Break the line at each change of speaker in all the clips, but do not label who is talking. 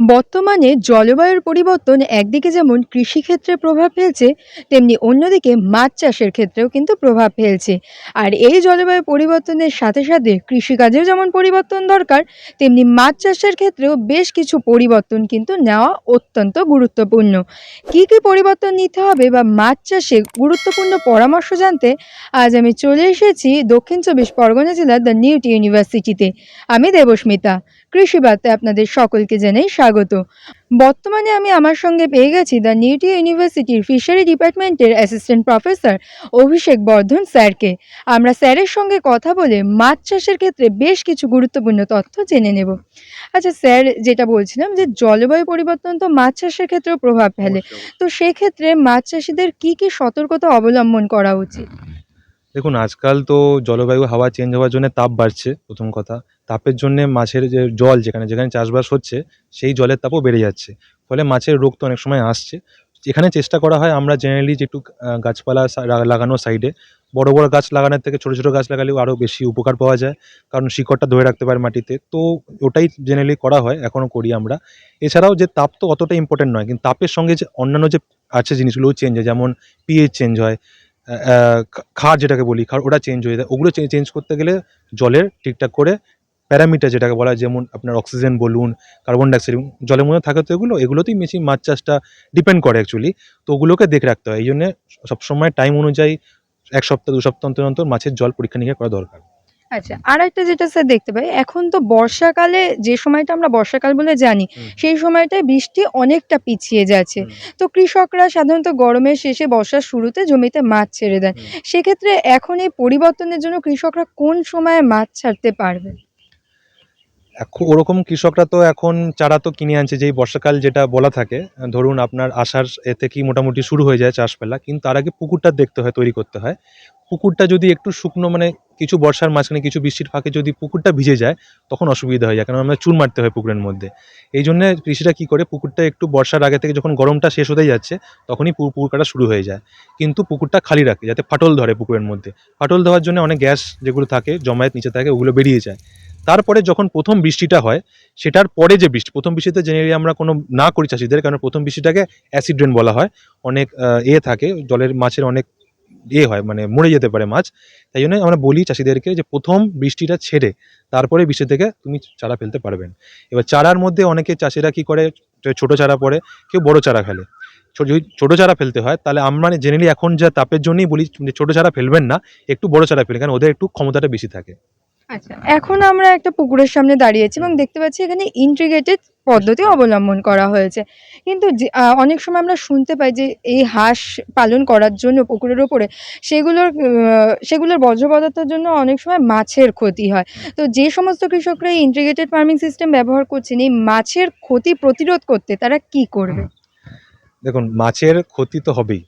বর্তমানে জলবায়ুর পরিবর্তন একদিকে যেমন কৃষিক্ষেত্রে প্রভাব ফেলছে, তেমনি অন্যদিকে মাছ চাষের ক্ষেত্রেও কিন্তু প্রভাব ফেলছে। আর এই জলবায়ু পরিবর্তনের সাথে সাথে কৃষিকাজেও যেমন পরিবর্তন দরকার, তেমনি মাছ চাষের ক্ষেত্রেও বেশ কিছু পরিবর্তন কিন্তু নেওয়া অত্যন্ত গুরুত্বপূর্ণ। কী কী পরিবর্তন নিতে হবে বা মাছ চাষে গুরুত্বপূর্ণ পরামর্শ জানতে আজ আমি চলে এসেছি দক্ষিণ চব্বিশ পরগনা জেলার দ্য নিউটি ইউনিভার্সিটিতে। আমি দেবস্মিতা। কৃষি বার্তায় আপনাদের সকলকে জানাই স্বাগত। বর্তমানে আমি আমার সঙ্গে পেয়ে গেছি দ্য নিউটি ইউনিভার্সিটির ফিশারি ডিপার্টমেন্টের অ্যাসিস্ট্যান্ট প্রফেসর অভিষেক বর্ধন স্যারকে। আমরা স্যারের সঙ্গে কথা বলে মাছ চাষের ক্ষেত্রে বেশ কিছু গুরুত্বপূর্ণ তথ্য জেনে নেব। আচ্ছা স্যার যেটা বলছিলাম যে জলবায়ু পরিবর্তন তো মাছ চাষের ক্ষেত্রেও প্রভাব ফেলে। তো সেক্ষেত্রে মাছ চাষিদের কী কী সতর্কতা অবলম্বন করা উচিত?
দেখুন, আজকাল তো জলবায়ু, হাওয়া চেঞ্জ হওয়ার জন্য তাপ বাড়ছে, প্রথম কথা। তাপের জন্যে মাছের যে জল যেখানে যেখানে চাষবাস হচ্ছে, সেই জলের তাপও বেড়ে যাচ্ছে। ফলে মাছের রোগ তো অনেক সময় আসছে। এখানে চেষ্টা করা হয় আমরা জেনারেলি যে একটু গাছপালা লাগানো সাইডে বড় বড় গাছ লাগানোর থেকে ছোট ছোট গাছ লাগালেও আরও বেশি উপকার পাওয়া যায়। কারণ শিকড়টা ধরে রাখতে পারে মাটিতে। তো ওটাই জেনারেলি করা হয়, এখনও করি আমরা। এছাড়াও যে তাপ তো অতটা ইম্পর্টেন্ট নয়, কিন্তু তাপের সঙ্গে যে অন্যান্য যে আছে জিনিসগুলোও চেঞ্জ হয়, যেমন পিএইচ চেঞ্জ হয়। আহ, খা- ক্ষার যেটাকে বলি খার ওটা চেঞ্জ হয়ে যায়। ওগুলো চেঞ্জ করতে গেলে জলের ঠিকঠাক করে প্যারামিটার যেটাকে বলা হয় যেমন আপনার অক্সিজেন বলুন কার্বন ডাইঅক্সাইড জলের মধ্যে থাকে তো এগুলো এগুলোতেই বেশি মাছ চাষটা ডিপেন্ড করে অ্যাকচুয়ালি তো ওগুলোকে দেখে রাখতে হয়। এই জন্যে সবসময় টাইম অনুযায়ী এক সপ্তাহ দু সপ্তাহ অন্তর অন্তর মাছের জল পরীক্ষা নিরীক্ষা করা দরকার।
আচ্ছা আর একটা যেটা স্যার দেখতে পাই এখন তো বর্ষাকালে যে সময়টা আমরা বর্ষাকাল বলে জানি সেই সময়টায় বৃষ্টি অনেকটা পিছিয়ে যাচ্ছে। তো কৃষকরা সাধারণত গরমের শেষে বর্ষার শুরুতে জমিতে মাছ ছেড়ে দেন। সেক্ষেত্রে এখন এই পরিবর্তনের জন্য কৃষকরা কোন সময়ে মাছ ছাড়তে পারবে?
এখন ওরকম কৃষকরা তো এখন চারা তো কিনে আনছে যেই বর্ষাকাল যেটা বলা থাকে ধরুন আপনার আষাঢ় এ থেকেই মোটামুটি শুরু হয়ে যায় চাষ চাষবেলা কিন্তু তার আগে পুকুরটা দেখতে হয় তৈরি করতে হয়। পুকুরটা যদি একটু শুকনো মানে কিছু বর্ষার মাঝখানে কিছু বৃষ্টির ফাঁকে যদি পুকুরটা ভিজে যায়, তখন অসুবিধা হয়ে যায়। কারণ আমরা চুন মারতে হয় পুকুরের মধ্যে। এই জন্য কৃষিরা কী করে, পুকুরটা একটু বর্ষার আগে থেকে যখন গরমটা শেষ হতে যাচ্ছে, তখনই পুকুর কাটা শুরু হয়ে যায়। কিন্তু পুকুরটা খালি রাখে, যাতে ফাটল ধরে পুকুরের মধ্যে। ফাটল দেওয়ার জন্য অনেক গ্যাস যেগুলো থাকে, জমায়েত নিচে থাকে, ওগুলো বেরিয়ে যায়। তারপরে যখন প্রথম বৃষ্টিটা হয়, সেটার পরে যে বৃষ্টি, প্রথম বৃষ্টিতে জেনারেলি আমরা কোনো না করি চাষিদের, কারণ প্রথম বৃষ্টিটাকে অ্যাসিড রেন বলা হয়। অনেক এ থাকে, জলের মাছের অনেক এ হয় মানে মরে যেতে পারে মাছ। তাই জন্য আমরা বলি চাষিদেরকে যে প্রথম বৃষ্টিটা ছেড়ে, তারপরে বৃষ্টি থেকে তুমি চারা ফেলতে পারবেন। এবার চারার মধ্যে অনেকে চাষিরা কি করে ছোট চারা পরে কেউ বড় চারা ফেলে। যদি ছোট চারা ফেলতে হয়, তাহলে আমরা জেনারেলি এখন যা তাপের জন্যই বলি ছোট চারা ফেলবেন না, একটু বড় চারা ফেলেন কারণ ওদের একটু ক্ষমতাটা বেশি থাকে।
আচ্ছা এখন আমরা একটা পুকুরের সামনে দাঁড়িয়েছি এবং দেখতে পাচ্ছি এখানে ইন্টিগ্রেটেড পদ্ধতি অবলম্বন করা হয়েছে। কিন্তু যে- অনেক সময় আমরা শুনতে পাই যে এই হাঁস পালন করার জন্য পুকুরের ওপরে সেগুলোর সেগুলোর বর্জ্য পদার্থের জন্য অনেক সময় মাছের ক্ষতি হয়। তো যে সমস্ত কৃষকরা এই ইন্টিগ্রেটেড ফার্মিং সিস্টেম ব্যবহার করছেন এই মাছের ক্ষতি প্রতিরোধ করতে তারা কি করবে?
দেখুন মাছের ক্ষতি তো হবেই।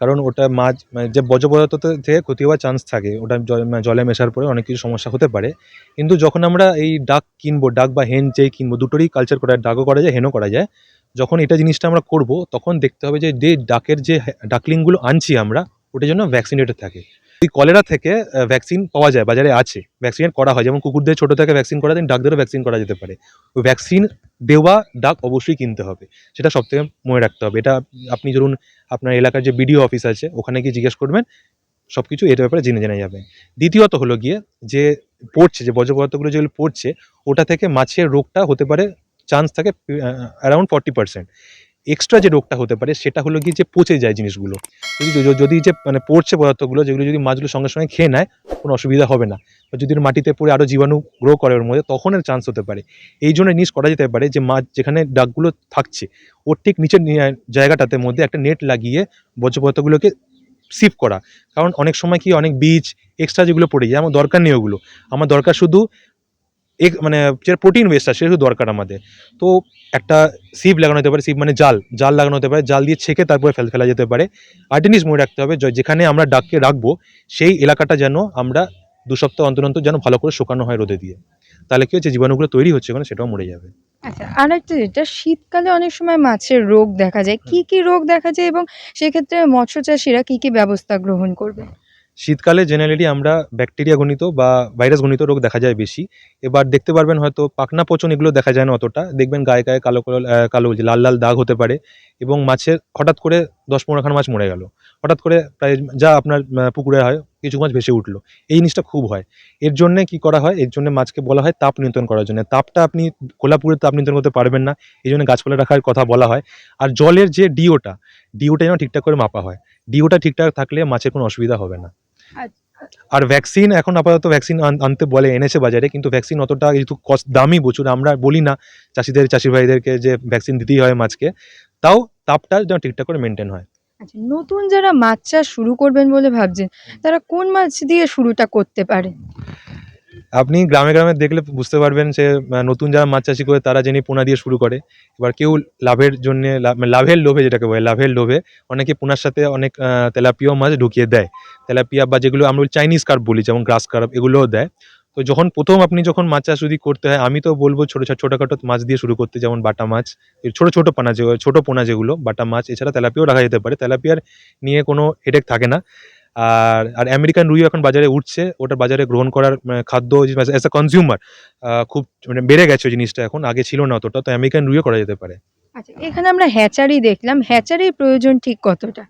কারণ ওটা মাছ মানে যে বজ্র পদার্থ থেকে ক্ষতি হওয়ার চান্স থাকে, ওটা মানে জলে মেশার পরে অনেক কিছু সমস্যা হতে পারে। কিন্তু যখন আমরা এই ডাক কিনবো ডাক বা হেন যেই কিনবো, দুটোরই কালচার করা ডাকও করা যায় হেনও করা যায়, যখন এটা জিনিসটা আমরা করব, তখন দেখতে হবে যে যে ডাকের যে ডাকলিংগুলো আনছি আমরা, ওটার জন্য ভ্যাকসিনেটেড থাকে। ওই কলেরা থেকে ভ্যাকসিন পাওয়া যায়, বাজারে আছে ভ্যাকসিনেট করা হয়, যেমন কুকুরদের ছোটো থেকে ভ্যাকসিন করা যায় ডাকদেরও ভ্যাকসিন করা যেতে পারে। ওই ভ্যাকসিন দেওয়া, ডাক অবশ্যই কিনতে হবে। সেটা সব থেকে মনে রাখতে হবে। এটা আপনি ধরুন, আপনার এলাকার যে বিডিও অফিস আছে, ওখানে গিয়ে জিজ্ঞেস করবেন সব কিছু এটার ব্যাপারে জেনে জেনে যাবে। দ্বিতীয়ত হলো গিয়ে, যে পড়ছে, যে বর্জ্য পদার্থগুলো যেগুলো পড়ছে, ওটা থেকে মাছের রোগটা হতে পারে চান্স থাকে অ্যারাউন্ড ফর্টি পার্সেন্ট এক্সট্রা যে রোগটা হতে পারে, সেটা হলো গিয়ে যে পচে যায় জিনিসগুলো। যদি যে মানে পড়ছে পদার্থগুলো, যেগুলো যদি মাছগুলো সঙ্গে সঙ্গে খেয়ে নেয়, কোনো অসুবিধা হবে না। বা যদি মাটিতে পড়ে আরও জীবাণু গ্রো করে ওর মধ্যে, তখন এর চান্স হতে পারে। এই জন্য জিনিস করা যেতে পারে যে, মাছ যেখানে ডাকগুলো থাকছে, ওর ঠিক নিচের জায়গাটাতে মধ্যে একটা নেট লাগিয়ে বর্জ্য পদার্থগুলোকে সিভ করা। কারণ অনেক সময় কি অনেক বীজ এক্সট্রা যেগুলো পড়ে যায় আমার দরকার নেই ওগুলো। আমার দরকার শুধু এক মানে যে প্রোটিন ওয়েস্টটা সেটা দরকার আমাদের। তো একটা সিভ লাগানো হতে পারে সিভ মানে জাল। জাল লাগানো হতে পারে জাল দিয়ে ছেঁকে তারপরে ফেল ফেলা যেতে পারে। আর একটা জিনিস মনে রাখতে হবে যেখানে আমরা ডাককে রাখব সেই এলাকাটা যেন আমরা দু সপ্তাহ অন্তর অন্তর যেন ভালো করে শুকানো হয় রোদে দিয়ে। তাহলে কি হচ্ছে জীবাণুগুলো তৈরি হচ্ছে ওখানে সেটাও মরে যাবে।
আচ্ছা আর একটা যেটা শীতকালে অনেক সময় মাছের রোগ দেখা যায়। কি কি রোগ দেখা যায় এবং সেক্ষেত্রে মৎস্য চাষিরা কি কি ব্যবস্থা গ্রহণ করবে?
শীতকালে জেনারেলি আমরা ব্যাকটেরিয়া গণিত বা ভাইরাস গণিত রোগ দেখা যায় বেশি। এবার দেখতে পারবেন হয়তো পাকনা পচন এগুলো দেখা যায় না অতটা। দেখবেন গায়ে গায়ে কালো কালো কালো লাল লাল দাগ হতে পারে এবং মাছের হঠাৎ করে দশ পনেরোখানা মাছ মরে গেল। হঠাৎ করে প্রায় যা আপনার পুকুরে হয় কিছু মাছ ভেসে উঠল। এই জিনিসটা খুব হয়। এর জন্য কি করা হয়? এর জন্য মাছকে বলা হয় তাপ নিয়ন্ত্রণ করার জন্য। তাপটা আপনি খোলা পুকুরে তাপ নিয়ন্ত্রণ করতে পারবেন না। এই জন্য গাছপালা রাখার কথা বলা হয়। আর জলের যে ডিওটা ডিওটা যেন ঠিকঠাক করে মাপা হয়। ডিওটা ঠিকঠাক থাকলে মাছের কোনো অসুবিধা হবে না। আর ভ্যাকসিন এখন আপাতত ভ্যাকসিন আনতে বলে এনেছে বাজারে কিন্তু ভ্যাকসিন অতটা যেহেতু কস্ট দামই প্রচুর। আমরা বলি না চাষিদের চাষি ভাইদেরকে যে ভ্যাকসিন দিতেই হয় মাছকে তাও তাপটা যেন ঠিকঠাক করে মেনটেন হয়।
আচ্ছা নতুন যারা মাছ চাষ শুরু করবেন বলে ভাবছেন তারা কোন মাছ দিয়ে শুরুটা করতে পারে?
আপনি গ্রামে গ্রামে দেখলে বুঝতে পারবেন যে নতুন যারা মাছ চাষি করে তারা জেনে পোনা দিয়ে শুরু করে। এবার কেউ লাভের জন্য লাভের লোভে যেটাকে বলে, লাভের লোভে অনেকে পোনার সাথে অনেক তেলাপিয়া মাছ ঢুকিয়ে দেয়। তেলাপিয়া বা যেগুলো আমরা চাইনিজ কার্প বলি, যেমন গ্রাস কার্প এগুলোও দেয়। তো যখন প্রথম আপনি যখন মাছ চাষ যদি করতে হয়, আমি তো বলব ছোটো ছোটো ছোটোখাটো মাছ দিয়ে শুরু করতে, যেমন বাটা মাছ ছোটো ছোটো পানা যেগুলো ছোটো পোনা যেগুলো, বাটা মাছ, এছাড়া তেলাপিয়াও রাখা যেতে পারে। তেলাপিয়ার নিয়ে কোনো হেডেক থাকে না। আর আর আমেরিকান রুইও এখন বাজারে উঠছে ওটা বাজারে গ্রহণ করার মানে, খাদ্য অ্যাজ আ কনজিউমার খুব মানে বেড়ে গেছে ওই জিনিসটা এখন আগে ছিল না অতটা তো আমেরিকান রুইও করা যেতে পারে।
আচ্ছা এখানে আমরা হ্যাচারি দেখলাম হ্যাচারির প্রয়োজন ঠিক কতটা?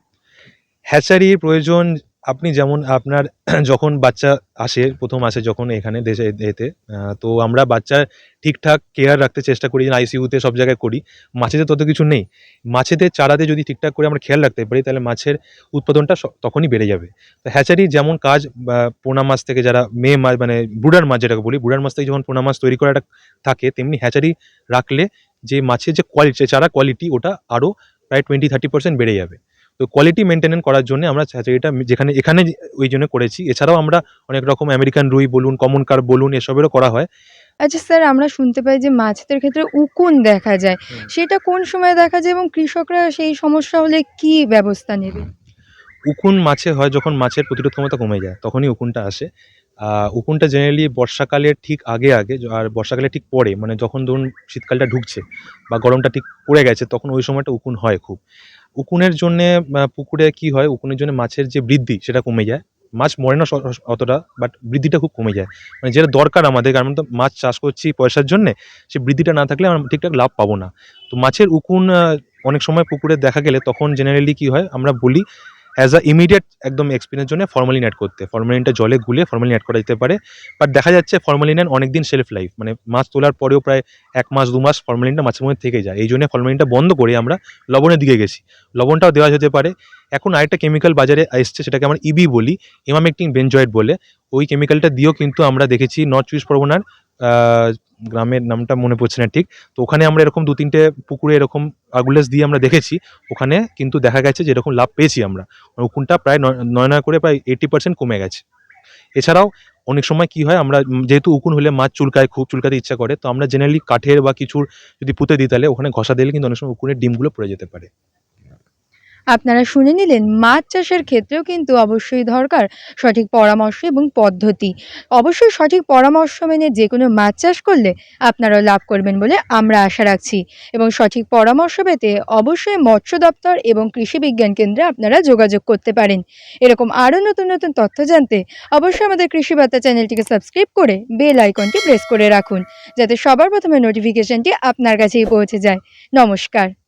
হ্যাচারির প্রয়োজন আপনি যেমন আপনার যখন বাচ্চা আসে, প্রথম আসে যখন এখানে দেশে এতে তো আমরা বাচ্চার ঠিকঠাক কেয়ার রাখতে চেষ্টা করি আইসিইউতে সব জায়গায় করি। মাছেতে তত কিছু নেই। মাছেদের চারাতে যদি ঠিকঠাক করে আমরা খেয়াল রাখতে পারি, তাহলে মাছের উৎপাদনটা তখনই বেড়ে যাবে। তো হ্যাচারি যেমন কাজ পোনা মাছ থেকে যারা মেয়ে মাছ মানে বুড়ার মাছ যেটাকে বলি, বুড়ার মাছ থেকে যখন পোনা মাছ তৈরি করাটা থাকে, তেমনি হ্যাচারি রাখলে যে মাছের যে কোয়ালিটি চারা কোয়ালিটি ওটা আরও প্রায় টোয়েন্টি থার্টি পার্সেন্ট বেড়ে যাবে। তো কোয়ালিটি মেনটেন করার জন্য আমরা হ্যাচারিটা যেখানে এখানে ওই জন্য করেছি। এছাড়াও আমরা অনেক রকম আমেরিকান রুই বলুন কমন কার বলুন এসবেরও করা হয়।
আচ্ছা স্যার আমরা শুনতে পাই যে মাছদের ক্ষেত্রে উকুন দেখা যায়। সেটা কোন সময় দেখা যায় এবং কৃষকরা সেই সমস্যা হলে কি ব্যবস্থা নেবে?
উকুন মাছে হয় যখন মাছের প্রতিরোধ ক্ষমতা কমে যায় তখনই উকুনটা আসে। উকুনটা জেনারেলি বর্ষাকালের ঠিক আগে আগে আর বর্ষাকালে ঠিক পরে মানে যখন ধরুন শীতকালটা ঢুকছে বা গরমটা ঠিক পড়ে গেছে তখন ওই সময়টা উকুন হয় খুব। উকুনের জন্যে পুকুরে কি হয়? উকুনের জন্য মাছের যে বৃদ্ধি, সেটা কমে যায়। মাছ মরে না অতটা বাট বৃদ্ধিটা খুব কমে যায়। মানে যেটা দরকার আমাদের, কারণ তো মাছ চাষ করছি পয়সার জন্য, সে বৃদ্ধিটা না থাকলে আমরা ঠিকঠাক লাভ পাবো না। তো মাছের উকুন অনেক সময় পুকুরে দেখা গেলে তখন জেনারেলি কি হয়? আমরা বলি অ্যাজ আ ইমিডিয়েট একদম এক্সপিরিয়েন্স জন্য ফর্মালিন অ্যাড করতে। ফর্মালিনটা জলে গুলে ফর্মালিন অ্যাড করা যেতে পারে। বাট দেখা যাচ্ছে ফর্মালিনের অনেক দিন শেলফ লাইফ মানে মাছ তোলার পরেও প্রায় এক মাস, দু মাস ফর্মালিনটা মাছের মধ্যে থেকে যায়। এই জন্য ফর্মালিনটা বন্ধ করে আমরা লবণের দিকে গেছি। লবণটাও দেওয়া যেতে পারে। এখন আরেকটা কেমিক্যাল বাজারে এসছে, সেটাকে আমরা ইবি বলি ইমামেকটিং বেনজয়েড বলে। ওই কেমিক্যালটা দিয়েও কিন্তু আমরা দেখেছি নর্থ চব্বিশ পরগনার গ্রামের নামটা মনে পড়ছে না ঠিক। তো ওখানে আমরা এরকম দু তিনটে পুকুরে এরকম আগুলেস দিয়ে আমরা দেখেছি। ওখানে কিন্তু দেখা গেছে যে এরকম লাভ পেয়েছি আমরা। উকুনটা প্রায় নয় নয় নয় করে প্রায় এইটি পার্সেন্ট কমে গেছে। এছাড়াও অনেক সময় কি হয়, আমরা যেহেতু উকুন হলে মাছ চুলকায়, খুব চুলকাতে ইচ্ছা করে, তো আমরা জেনারেলি কাঠের বা কিছুর যদি পুঁতে দিই তাহলে ওখানে ঘষা দিলে কিন্তু অনেক সময় উকুনের ডিমগুলো পড়ে যেতে পারে।
আপনারা শুনে নিলেন, মাছ চাষের ক্ষেত্রেও কিন্তু অবশ্যই দরকার সঠিক পরামর্শ এবং পদ্ধতি। অবশ্যই সঠিক পরামর্শ মেনে যে কোনো মাছ চাষ করলে আপনারাও লাভ করবেন বলে আমরা আশা রাখছি। এবং সঠিক পরামর্শ পেতে অবশ্যই মৎস্য দপ্তর এবং কৃষি বিজ্ঞান কেন্দ্রে আপনারা যোগাযোগ করতে পারেন। এরকম আরও নতুন নতুন তথ্য জানতে অবশ্যই আমাদের কৃষি বার্তা চ্যানেলটিকে সাবস্ক্রাইব করে বেল আইকনটি প্রেস করে রাখুন, যাতে সবার প্রথমে নোটিফিকেশনটি আপনার কাছেই পৌঁছে যায়। নমস্কার।